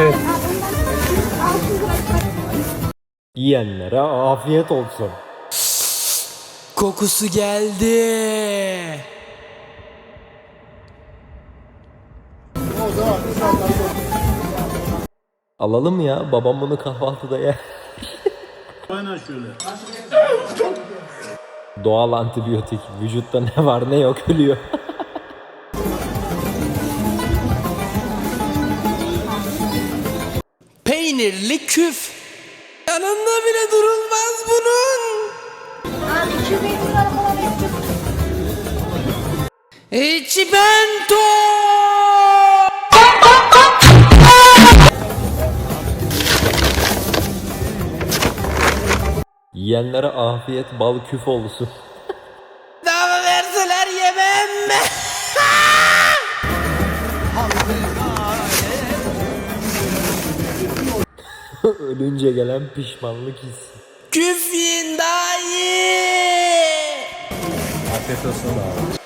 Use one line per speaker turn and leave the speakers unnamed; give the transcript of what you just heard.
Evet. Yiyenlere afiyet olsun.
Kokusu geldi.
Alalım ya. Babam bunu kahvaltıda yer. Doğal antibiyotik. Vücutta ne var ne yok ölüyor.
Peynirli küf. Yanında bile durulmaz bunun.
Abi 200 lira falan.
İçi bento.
Yiyenlere afiyet bal küf olsun.
Daha verseler yemem
Ölünce gelen pişmanlık hissi.
Küf yiyin daha iyi.
Afiyet olsun abi.